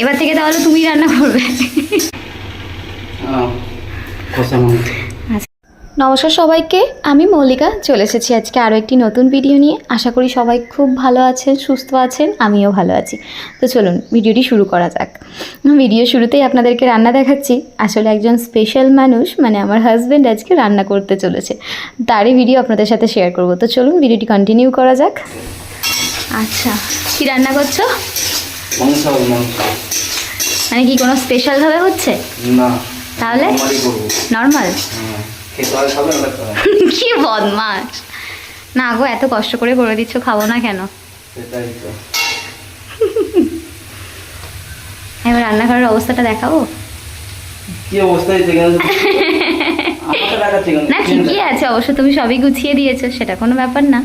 এবার থেকে তাহলে তুমি রান্না করবে। নমস্কার সবাইকে আমি মল্লিকা চলে এসেছি আজকে আরও একটি নতুন ভিডিও নিয়ে। আশা করি সবাই খুব ভালো আছেন সুস্থ আছেন আমিও ভালো আছি। তো চলুন ভিডিওটি শুরু করা যাক। ভিডিও শুরুতেই আপনাদেরকে রান্না দেখাচ্ছি। আসলে একজন স্পেশাল মানুষ মানে আমার হাজব্যান্ড আজকে রান্না করতে চলেছে। তারই ভিডিও আপনাদের সাথে শেয়ার করব। তো চলুন ভিডিওটি কন্টিনিউ করা যাক। আচ্ছা কি রান্না করছ? মানে কি কোনো স্পেশালভাবে হচ্ছে? না। তাহলে? নরমালি হ্যাঁ। কি বদমাস না গো এত কষ্ট করে করে দিচ্ছ খাব না কেন? এবার রান্নাঘরের অবস্থাটা দেখাবো? কি অবস্থা না ঠিকই আছে অবশ্য তুমি সবই গুছিয়ে দিয়েছ সেটা কোনো ব্যাপার না।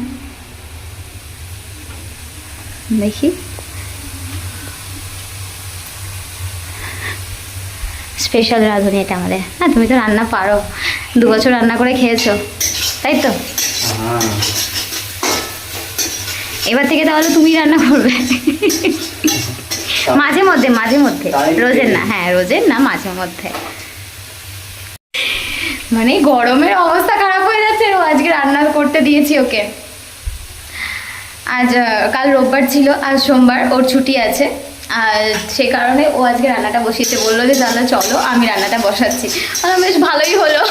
দেখি। স্পেশাল রাঁধুনি এটা আমাদের। হ্যাঁ তুমি তো রান্না পারো। দু বছর রান্না করে খেয়েছো তাই তো? হ্যাঁ। এবার থেকে তাহলে তুমি রান্না করবে। মাঝে মধ্যে মাঝে মধ্যে। রোজের না হ্যাঁ রোজের না মাঝে মধ্যে। মানে গরমের অবস্থা খারাপ হয়ে যাচ্ছে ও আজকে রান্না করতে দিয়েছি ওকে। আজ কাল রোববার ছিল আজ সোমবার ওর ছুটি আছে। আর সে কারণে ও আজকে রান্নাটা বসিয়েছে, বলল যে, দাদা, চলো, আমি রান্নাটা বসাচ্ছি। আমার বেশ ভালোই হলো।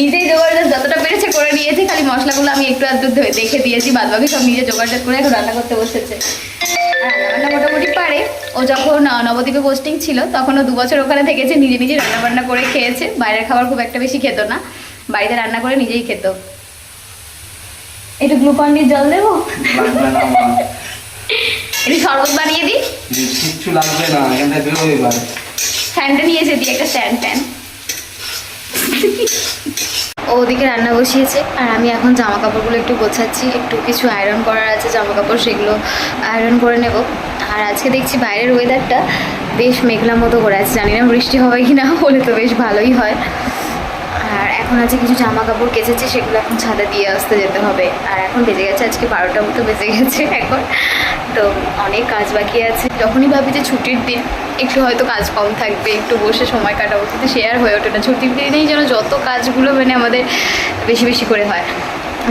নিজেই জোগাড় যতটা পেরেছে করে নিয়েছে, খালি মশলাগুলো আমি একটু আধটু ধুয়ে দেখে দিয়েছি বাদ বাকি সব নিজে জোগাড় করে এখন রান্না করতে বসেছে। রান্নাবান্না মোটামুটি পারে। ও যখন নবদ্বীপে পোস্টিং ছিল তখন ও দু বছর ওখানে থেকেছে, নিজে নিজে রান্নাবান্না করে খেয়েছে। বাইরের খাবার খুব একটা বেশি খেত না। বাড়িতে রান্না করে নিজেই খেত। একটু গ্লুকন জল দেবো? একটু শরবত বানিয়ে দিই কিচ্ছু লাগবে না এখান থেকে বেরো এবার। ফ্যানটা নিয়ে এসে দিই একটা স্ট্যান্ড ফ্যান ও ওদিকে রান্না বসিয়েছে আর আমি এখন জামা কাপড়গুলো একটু গোছাচ্ছি একটু কিছু আয়রন করার আছে জামা কাপড় সেগুলো আয়রন করে নেব। আর আজকে দেখছি বাইরের ওয়েদারটা বেশ মেঘলা মতো করে আছে জানি না বৃষ্টি হবে কি না হলে তো বেশ ভালোই হয়। আর এখন আছে কিছু জামা কাপড় কেচেছি, সেগুলো এখন ছাদে দিয়ে আসতে যেতে হবে। আর এখন বেজে গেছে, আজকে বারোটা মতো বেজে গেছে এখন। তো অনেক কাজ বাকি আছে। যখনই ভাবি যে ছুটির দিন, একটু হয়তো কাজ কম থাকবে, একটু বসে সময় কাটাবো, কিন্তু সে আর হয়ে ওঠে না। ছুটির দিনেই যেন যত কাজগুলো মানে আমাদের বেশি বেশি করে হয়।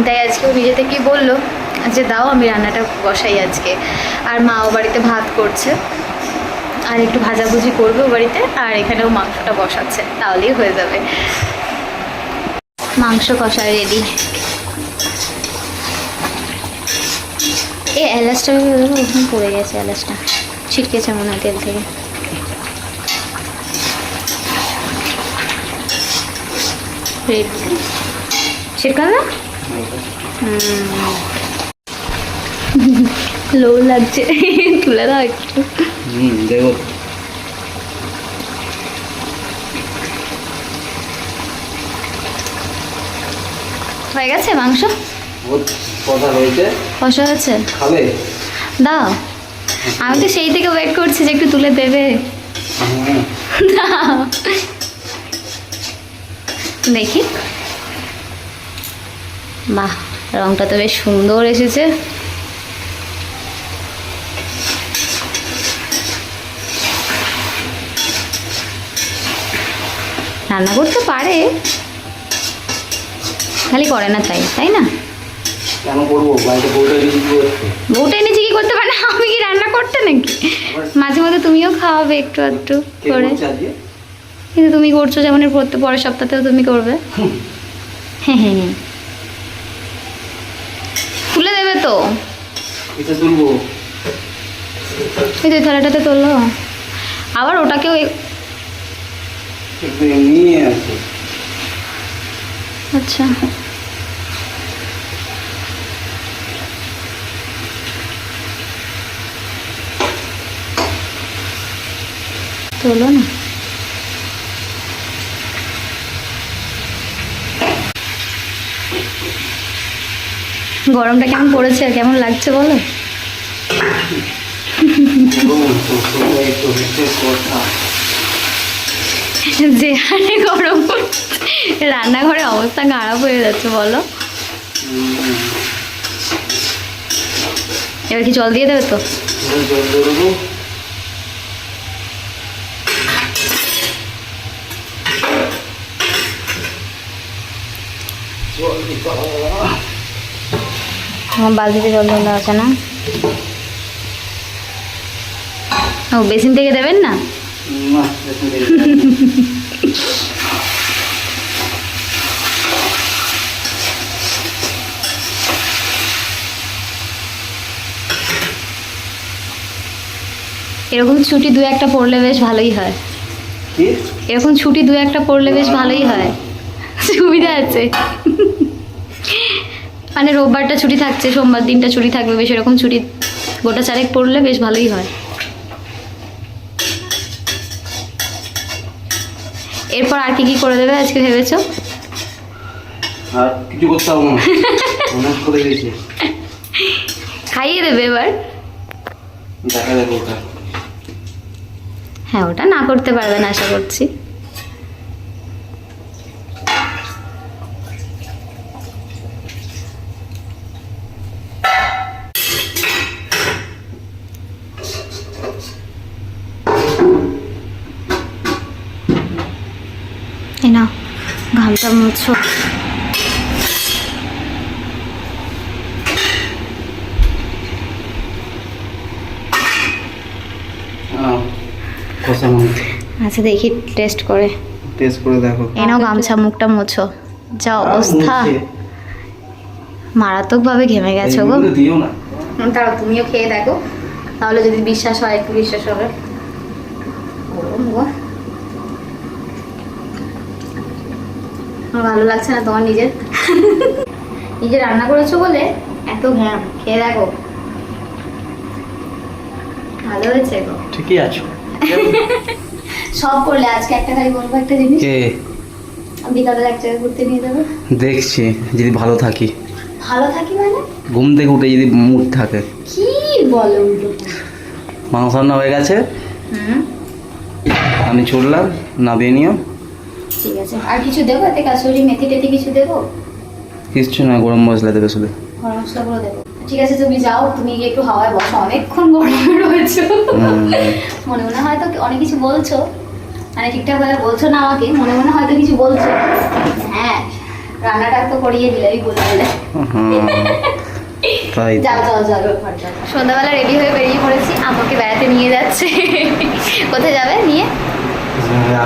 তাই আজকে ও নিজে থেকেই বলল যে, দাও, আমি রান্নাটা বসাই আজকে। আর মা ও বাড়িতে ভাত করছে। আর একটু ভাজাভুজি করবে বাড়িতে, আর এখানেও মাংসটা বসাচ্ছে। তাহলেই হয়ে যাবে। মাংস কষা রেডি এই এলাচটা ওখানে পড়ে গেছে এলাচটা। ছিটকেছে মনে হয় তেল থেকে। লো লাগছে। তুলে দাও একটু। দেখো হয়ে গেছে মাংস? কথা রয়েছে কষা হয়েছে? খাবে? দাও। আমি তো সেই থেকে ওয়েট করছি যে একটু তুলে দেবে। দেখি। বাহ রংটা তো বেশ সুন্দর এসেছে। রান্না করতে পারে। খালি করে না তাই তাই না? কেন করব? বাড়িতে বউটা বিক্রি করছে? বউটা এনেছি কি করতে পারে? আমি কি রান্না করতে নাকি? মাঝে মধ্যে তুমিও খাওয়াবে একটু একটু করে। কিন্তু তুমি করছ যেমন প্রত্যেক পরের সপ্তাহতেও তুমি করবে। হ্যাঁ হ্যাঁ হ্যাঁ। তুলে দেবে তো। এটা তুলবো। এই তো থালাটাতে তোলো আবার ওটাকেও এমনি আছে আচ্ছা। তোলো না। গরমটা কেমন পড়েছে আর কেমন লাগছে বলো? যে হারে গরম রান্নাঘরে অবস্থা খারাপ হয়ে যাচ্ছে, বলো। এবার কি জল দিয়ে দেবে তো? আমার বালতিতে জল দেওয়া আছে না? ও, বেসিন থেকে দেবেন না? এরকম ছুটি দু একটা পড়লে বেশ ভালোই হয়। এরকম ছুটি দু একটা পড়লে বেশ ভালোই হয়। সুবিধা আছে। মানে রোববারটা ছুটি থাকছে সোমবার দিনটা ছুটি থাকবে বেশ এরকম ছুটি গোটা চারেক পড়লে বেশ ভালোই হয়। এরপর আর কি কি করে দেবে আজকে ভেবেছো? আর কিছু করতে হবে না। অনেক করে দিয়েছি। খাইয়ে দেবে এবার? দেখা যাবে ওটা। হ্যাঁ ওটা না করতে পারবে না আশা করছি এই নাও কষা আচ্ছা দেখি টেস্ট করে। টেস্ট করে দেখো। এই নাও গামছা মুখটা মোছো। যা অবস্থা। মারাত্মকভাবে ঘেমে গেছো গো। দিও না। তারা তুমিও খেয়ে দেখো। তাহলে যদি বিশ্বাস হয় একটু বিশ্বাস হবে গরম গো। আমার ভালো লাগছে না তোমার নিজের? নিজে রান্না করেছ বলে? এত ঘ্যাম খেয়ে দেখো। ভালো হয়েছে গো। ঠিকই আছো। সব করলে আজকে একটা খালি বলব একটা জিনিস? কে? বিকালে এক জায়গায় ঘুরতে নিয়ে যাবে। দেখছি যদি ভালো থাকি। ভালো থাকি মানে? ঘুম থেকে উঠে যদি মুড থাকে। কি বলো মাংস রান্না হয়ে গেছে। আমি ছুটলাম নামিয়ে নিও। ঠিক আছে। আর কিছু দেবো? এতে কাসুরি মেথি টেথি কিছু দেবো? কিচ্ছু না গরম মশলা দেবে শুধু। গরম মশলাগুলো দেবো। ঠিক আছে তুমি যাও তুমি একটু হাওয়ায় বসো। অনেকক্ষণ গরমে রয়েছো। মনে মনে হয়তো অনেক কিছু বলছো। মানে ঠিকঠাক ভাবে বলছো না আমাকে মনে মনে হয়তো কিছু বলছো। হ্যাঁ রান্নাটা তো করিয়ে দিলে ওই বলে দিলে সন্ধ্যাবেলা রেডি হয়ে বেরিয়ে পড়েছি আমাকে বেড়াতে নিয়ে যাচ্ছে। কোথায় যাবে?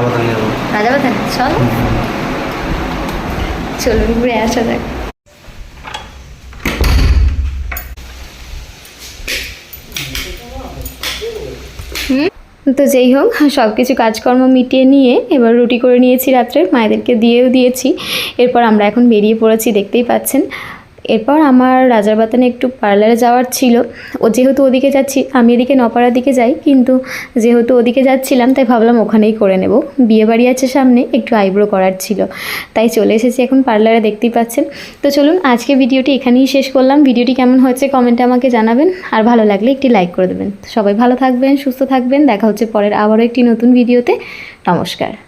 নিয়ে যাব। চল। চলুন ঘুরে আসা যাক। তো যেই হোক সব কিছু কাজকর্ম মিটিয়ে নিয়ে এবার রুটি করে নিয়েছি রাত্রে। মায়েদেরকে দিয়েও দিয়েছি। এরপর আমরা এখন বেরিয়ে পড়েছি দেখতেই পাচ্ছেন। এরপর আমার রাজার বাতানে একটু পার্লারে যাওয়ার ছিল। ও যেহেতু ওদিকে যাচ্ছি, আমি এদিকে নপাড়ার দিকে যাই, কিন্তু যেহেতু ওদিকে যাচ্ছিলাম, তাই ভাবলাম ওখানেই করে নেব। বিয়ে বাড়ি আছে সামনে, একটু আইব্রো করার ছিল। তাই চলে এসেছি এখন পার্লারে দেখতেই পাচ্ছেন। তো চলুন, আজকে ভিডিওটি এখানেই শেষ করলাম। ভিডিওটি কেমন হয়েছে কমেন্টে আমাকে জানাবেন। আর ভালো লাগলে একটি লাইক করে দেবেন। সবাই ভালো থাকবেন, সুস্থ থাকবেন। দেখা হচ্ছে পরের আবারও একটি নতুন ভিডিওতে। নমস্কার।